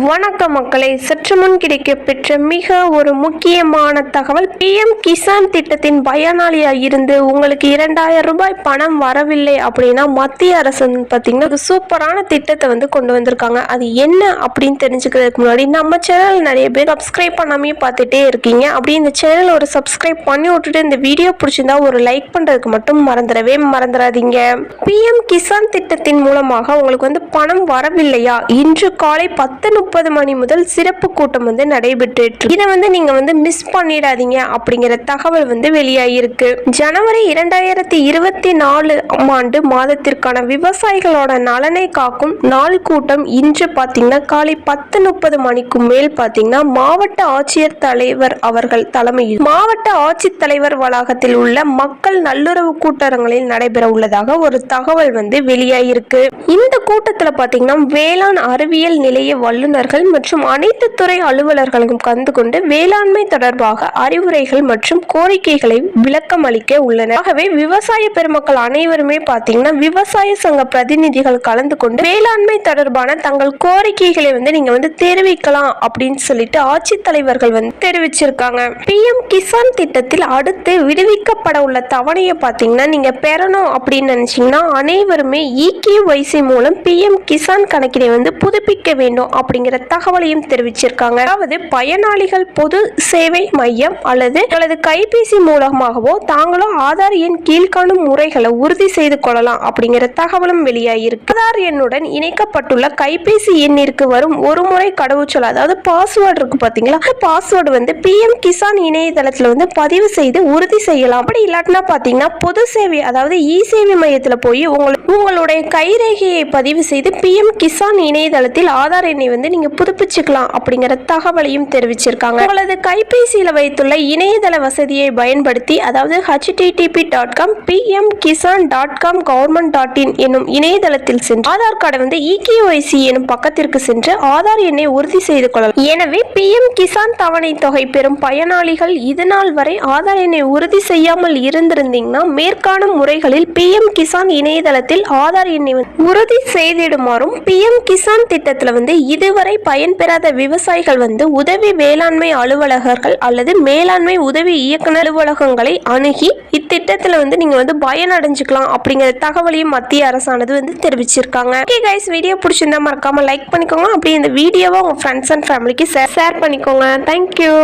வணக்கம் மக்களை சற்று முன் கிடைக்கப்பெற்ற மிக ஒரு முக்கியமான தகவல் பிஎம் கிசான் திட்டத்தின் பயனாளியா இருந்து உங்களுக்கு இரண்டாயிரம் ரூபாய் பணம் வரவில்லை அப்படின்னா மத்திய அரசு பார்த்தீங்கன்னா சூப்பரான திட்டத்தை வந்து கொண்டு வந்திருக்காங்க. அது என்ன அப்படின்னு தெரிஞ்சுக்கிறதுக்கு முன்னாடி நம்ம சேனல் நிறைய பேர் சப்ஸ்கிரைப் பண்ணாமே பார்த்துட்டே இருக்கீங்க. அப்படி இந்த சேனல் ஒரு சப்ஸ்கிரைப் பண்ணி விட்டுட்டு இந்த வீடியோ பிடிச்சிருந்தா ஒரு லைக் பண்றதுக்கு மட்டும் மறந்துடவே மறந்துடாதீங்க. பிஎம் கிசான் திட்டத்தின் மூலமாக உங்களுக்கு வந்து பணம் வரவில்லையா? இன்று காலை பத்து முப்பது மணி முதல் சிறப்பு கூட்டம் வந்து நடைபெற்று இதை வந்து நீங்க வந்து மிஸ் பண்ணிடாதீங்க அப்படிங்கிற தகவல் வந்து வெளியாகிருக்கு ஜனவரி இரண்டாயிரத்தி இருபத்தி நாலு ஆண்டு மாதத்திற்கான விவசாயிகளோட நலனை காக்கும் நாள் கூட்டம் இன்று பார்த்தீங்கன்னா காலை பத்து முப்பது மணிக்கு மேல் பார்த்தீங்கன்னா மாவட்ட ஆட்சியர் தலைவர் அவர்கள் தலைமையில் மாவட்ட ஆட்சித்தலைவர் வளாகத்தில் உள்ள மக்கள் நல்லுறவு கூட்டரங்களில் நடைபெற உள்ளதாக ஒரு தகவல் வந்து வெளியாகியிருக்கு இந்த கூட்டத்தில் பார்த்தீங்கன்னா வேளாண் அறிவியல் நிலைய வல்லுநர்கள் மற்றும் அனைத்து துறை அலுவலர்களும் கலந்து கொண்டு வேளாண்மை தொடர்பாக அறிவுரைகள் மற்றும் கோரிக்கைகளை விளக்கம் அளிக்க உள்ளனர். ஆகவே விவசாய பெருமக்கள் அனைவருமே பார்த்தீங்கன்னா விவசாய சங்க பிரதிநிதிகள் கலந்து கொண்டு வேளாண்மை தொடர்பான தங்கள் கோரிக்கைகளை வந்து நீங்க வந்து தெரிவிக்கலாம் அப்படின்னு சொல்லிட்டு ஆட்சித்தலைவர்கள் வந்து தெரிவிச்சிருக்காங்க. பிஎம் கிசான் திட்டத்தில் அடுத்து விடுவிக்கப்பட உள்ள தவணையை பார்த்தீங்கன்னா நீங்க பெறணும் அப்படின்னு நினைச்சீங்கன்னா அனைவருமே இகேஒய்சி மூலம் பிஎம் கிசான் கணக்கினை வந்து புதுப்பிக்க வேண்டும் அப்படிங்கிற தகவலையும் தெரிவிச்சிருக்காங்க. அதாவது பயனாளிகள் பொது சேவை மையம் அல்லது அல்லது கைபேசி மூலமாகவோ தாங்களோ ஆதார் எண் கீழ்காணும் முறைகளை உறுதி செய்து கொள்ளலாம் அப்படிங்கிற தகவலும் வெளியாகிருக்கு ஆதார் எண்ணுடன் இணைக்கப்பட்டுள்ள கைபேசி எண்ணிற்கு வரும் ஒரு முறை கடவுச்சொல் அதாவது பாஸ்வேர்டு இருக்கு பாத்தீங்களா? பாஸ்வேர்டு வந்து பிஎம் கிசான் இணையதளத்துல வந்து பதிவு செய்து உறுதி செய்யலாம். அப்படி இல்லாட்டினா பாத்தீங்கன்னா பொது சேவை அதாவது இ சேவை மையத்துல போய் உங்கள் உங்களுடைய கைரேகையை பதிவு செய்து பிஎம் கிசான் இணையதளத்தில் ஆதார் எண்ணை வந்து நீங்க புதுப்பிச்சுக்கலாம் அப்படிங்கிற தகவலையும் தெரிவிச்சிருக்காங்க. உங்களது கைபேசியில வைத்துள்ள இணையதள வசதியை பயன்படுத்தி அதாவது HTTP dot com PM Kisan dot com government dot in என்னும் இணையதளத்தில் சென்று ஆதார் கார்டை வந்து இகேஒய்சி எனும் பக்கத்திற்கு சென்று ஆதார் எண்ணை உறுதி செய்து கொள்ளலாம். எனவே பிஎம் கிசான் தவணை தொகை பெறும் பயனாளிகள் இதுநாள் வரை ஆதார் எண்ணை உறுதி செய்யாமல் இருந்திருந்தீங்கன்னா மேற்காணும் முறைகளில் பிஎம் கிசான் இணையதளத்தில் ஆதார் எண்ணை உறுதி செய்திடுமாறும் பிஎம் கிசான் திட்டத்தில் வந்து இது இதுவரை பயன்பெறாத விவசாயிகள் வந்து உதவி வேளாண்மை அலுவலகர்கள் அல்லது மேலாண்மை உதவி இயக்குநர் அலுவலகங்களை அணுகி இத்திட்டத்தில் வந்து நீங்கள் வந்து பயனடைஞ்சுக்கலாம் அப்படிங்கிற தகவலையும் மத்திய அரசானது வந்து தெரிவிச்சிருக்காங்க. ஓகே கைஸ் வீடியோ பிடிச்சிருந்தா மறக்காமல் லைக் பண்ணிக்கோங்க. அப்படியே இந்த வீடியோவை உங்கள் ஃப்ரெண்ட்ஸ் அண்ட் ஃபேமிலிக்கு ஷேர் பண்ணிக்கோங்க. Thank you